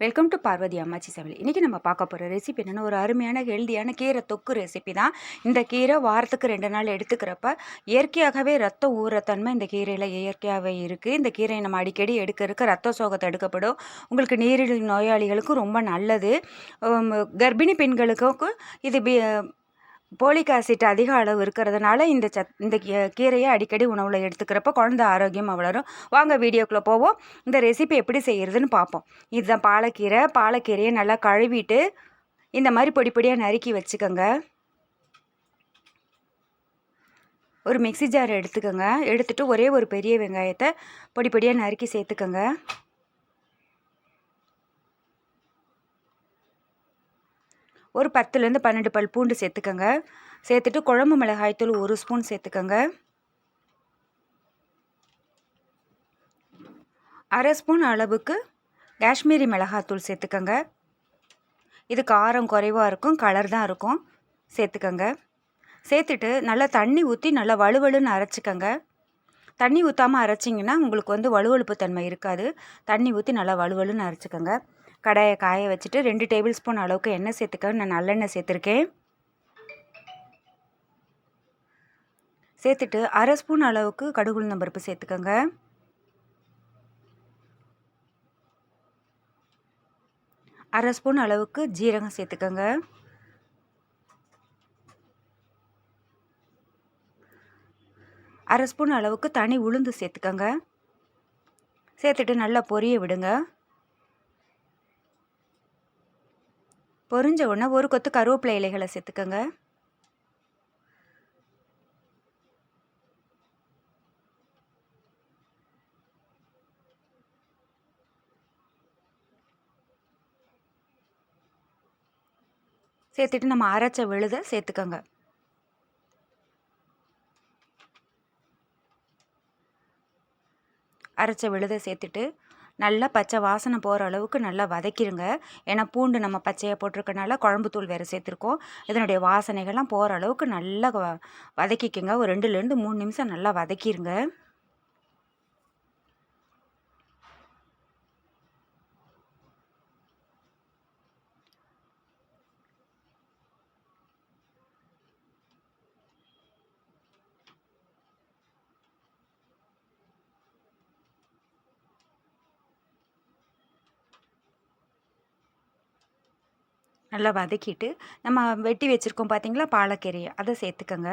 Welcome to Parvati அம்மாச்சி சமையல் இன்றைக்கி நம்ம பார்க்க போகிற ரெசிபி என்னென்னா ஒரு அருமையான ஹெல்தியான கீரை தொக்கு ரெசிபி தான். இந்த கீரை வாரத்துக்கு ரெண்டு நாள் எடுத்துக்கிறப்ப இயற்கையாகவே ரத்தம் ஊறத்தன்மை இந்த கீரையில் இயற்கையாகவே இருக்குது இந்த கீரையை நம்ம அடிக்கடி எடுக்கிறதுக்கு ரத்த சோகத்தை எடுக்கப்படும். உங்களுக்கு நீரிழிவு நோயாளிகளுக்கும் ரொம்ப நல்லது. கர்ப்பிணி பெண்களுக்கும் இது போலிக் ஆசிட் அதிக அளவு இருக்கிறதுனால இந்த சத் இந்த கீரையை அடிக்கடி உணவில் எடுத்துக்கிறப்ப குழந்த ஆரோக்கியமாக வளரும். வாங்க வீடியோக்குள்ளே போவோம். இந்த ரெசிபி எப்படி செய்கிறதுன்னு பார்ப்போம் இதுதான் பாலக்கீரை. பாலக்கீரையை நல்லா கழுவிட்டு இந்த மாதிரி பொடி பொடியாக நறுக்கி வச்சுக்கோங்க. ஒரு மிக்சி ஜார் எடுத்துக்கோங்க. எடுத்துகிட்டு ஒரே ஒரு பெரிய வெங்காயத்தை பொடி பொடியாக நறுக்கி சேர்த்துக்கோங்க. ஒரு பத்துலேருந்து பன்னெண்டு பல் பூண்டு சேர்த்துக்கோங்க. சேர்த்துட்டு குழம்பு மிளகாய்த்தூள் ஒரு ஸ்பூன் சேர்த்துக்கோங்க. அரை ஸ்பூன் அளவுக்கு காஷ்மீரி மிளகாத்தூள் சேர்த்துக்கோங்க. இது காரம் குறைவாக இருக்கும் கலர் தான் இருக்கும். சேர்த்துக்கோங்க. சேர்த்துட்டு நல்லா தண்ணி ஊற்றி நல்லா வலுவலுன்னு அரைச்சிக்கோங்க. தண்ணி ஊற்றாமல் அரைச்சிங்கன்னா உங்களுக்கு வந்து வலுவழுப்பு தன்மை இருக்காது. தண்ணி ஊற்றி நல்லா வலுவலுன்னு அரைச்சிக்கோங்க. கடாயை காய வச்சுட்டு ரெண்டு டேபிள் ஸ்பூன் அளவுக்கு எண்ணெய் சேர்த்துக்க நான் நல்லெண்ணெய் சேர்த்துருக்கேன். சேர்த்துட்டு அரை ஸ்பூன் அளவுக்கு கடுகுளுந்தம் பருப்பு சேர்த்துக்கோங்க. அரை ஸ்பூன் அளவுக்கு ஜீரகம் சேர்த்துக்கோங்க. அரை ஸ்பூன் அளவுக்கு தனி உளுந்து சேர்த்துக்கோங்க. சேர்த்துட்டு நல்லா பொரிய விடுங்க. பொரிஞ்ச உடனே ஒரு கொத்து கருவேப்பிலை இலைகளை சேர்த்துக்கோங்க. சேர்த்துட்டு நம்ம அரைச்ச விழுத சேர்த்துக்கோங்க. அரைச்ச விழுதை சேர்த்துட்டு நல்லா பச்சை வாசனை போகிற அளவுக்கு நல்லா வதக்கிடுங்க ஏன்னா பூண்டு நம்ம பச்சையாக போட்டிருக்கனால குழம்பு தூள் வேறு சேர்த்துருக்கோம். இதனுடைய வாசனைகள்லாம் போகிற அளவுக்கு நல்லா வதக்கிக்கோங்க. ஒரு ரெண்டுலேருந்து மூணு நிமிஷம் நல்லா வதக்கிடுங்க நல்லா வதக்கிட்டு நம்ம வெட்டி வச்சுருக்கோம் பார்த்தீங்களா பாலக்கீரையை. அதை சேர்த்துக்கோங்க.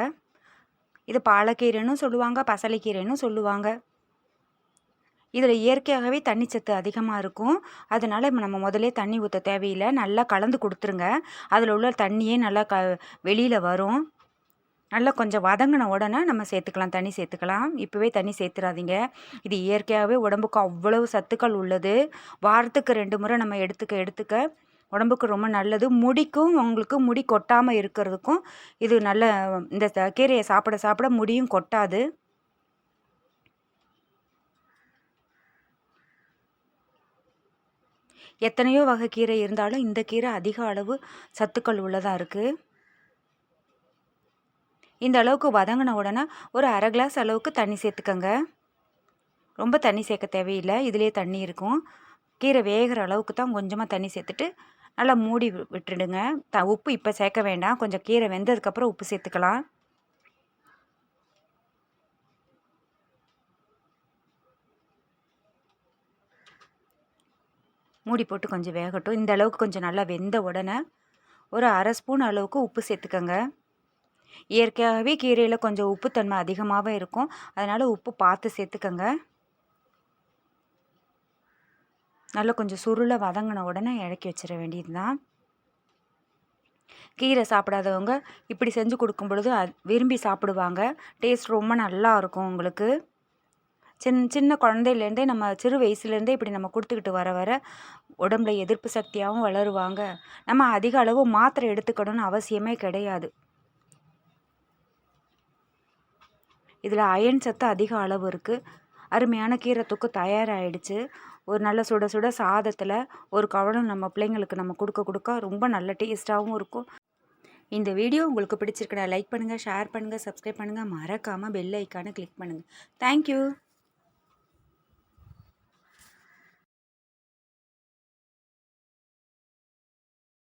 இது பாலக்கீரைன்னு சொல்லுவாங்க பசலைக்கீரைன்னு சொல்லுவாங்க. இதில் இயற்கையாகவே தண்ணி சத்து அதிகமாக இருக்கும். அதனால் நம்ம முதலே தண்ணி ஊற்ற தேவையில்லை. நல்லா கலந்து கொடுத்துருங்க. அதில் உள்ள தண்ணியே நல்லா க வெளியில் வரும். நல்லா கொஞ்சம் வதங்கின உடனே நம்ம சேர்த்துக்கலாம். தண்ணி சேர்த்துக்கலாம். இப்போவே தண்ணி சேர்த்துறாதீங்க. இது இயற்கையாகவே உடம்புக்கு அவ்வளவு சத்துக்கள் உள்ளது. வாரத்துக்கு ரெண்டு முறை நம்ம எடுத்துக்க எடுத்துக்க உடம்புக்கு ரொம்ப நல்லது. முடிக்கும் உங்களுக்கு முடி கொட்டாமல் இருக்கிறதுக்கும் இது நல்ல இந்த கீரையை சாப்பிட சாப்பிட முடியும் கொட்டாது. எத்தனையோ வகை கீரை இருந்தாலும் இந்த கீரை அதிக அளவு சத்துக்கள் உள்ளதாக இருக்குது இந்த அளவுக்கு வதங்கின உடனே ஒரு அரை கிளாஸ் அளவுக்கு தண்ணி சேர்த்துக்கங்க. ரொம்ப தண்ணி சேர்க்க தேவையில்லை. இதிலே தண்ணி இருக்கும். கீரை வேகிற அளவுக்கு தான் கொஞ்சமாக தண்ணி சேர்த்துட்டு நல்லா மூடி விட்டுடுங்க. த உப்பு இப்போ சேர்க்க வேண்டாம். கொஞ்சம் கீரை வெந்ததுக்கப்புறம் உப்பு சேர்த்துக்கலாம். மூடி போட்டு கொஞ்சம் வேகட்டும். இந்த அளவுக்கு கொஞ்சம் நல்லா வெந்த உடனே ஒரு அரை ஸ்பூன் அளவுக்கு உப்பு சேர்த்துக்கோங்க. இயற்கையாகவே கீரையில் கொஞ்சம் உப்புத்தன்மை அதிகமாகவே இருக்கும். அதனால் உப்பு பார்த்து சேர்த்துக்கோங்க. நல்லா கொஞ்சம் சுருளை வதங்கின உடனே இறக்கி வச்சிட வேண்டியது தான் கீரை சாப்பிடாதவங்க இப்படி செஞ்சு கொடுக்கும் பொழுது விரும்பி சாப்பிடுவாங்க. டேஸ்ட் ரொம்ப நல்லா இருக்கும் உங்களுக்கு. சின் சின்ன குழந்தையிலேருந்தே நம்ம சிறு வயசுலேருந்தே இப்படி நம்ம கொடுத்துக்கிட்டு வர வர உடம்புல எதிர்ப்பு சக்தியாகவும் வளருவாங்க. நம்ம அதிக அளவு மாத்திரை எடுத்துக்கணும்னு அவசியமே கிடையாது. இதில் அயன் சத்து அதிக அளவு இருக்குது அருமையான கீரை தூக்கு தயாராகிடுச்சு ஒரு நல்ல சுட சுட சாதத்தில் ஒரு கவனம் நம்ம பிள்ளைங்களுக்கு நம்ம கொடுக்க கொடுக்க ரொம்ப நல்ல டேஸ்ட்டாகவும் இருக்கும். இந்த வீடியோ உங்களுக்கு பிடிச்சிருக்கா லைக் பண்ணுங்கள் ஷேர் பண்ணுங்கள் சப்ஸ்கிரைப் பண்ணுங்கள் மறக்காமல் பெல் ஐக்கானை கிளிக் பண்ணுங்கள் தேங்க்யூ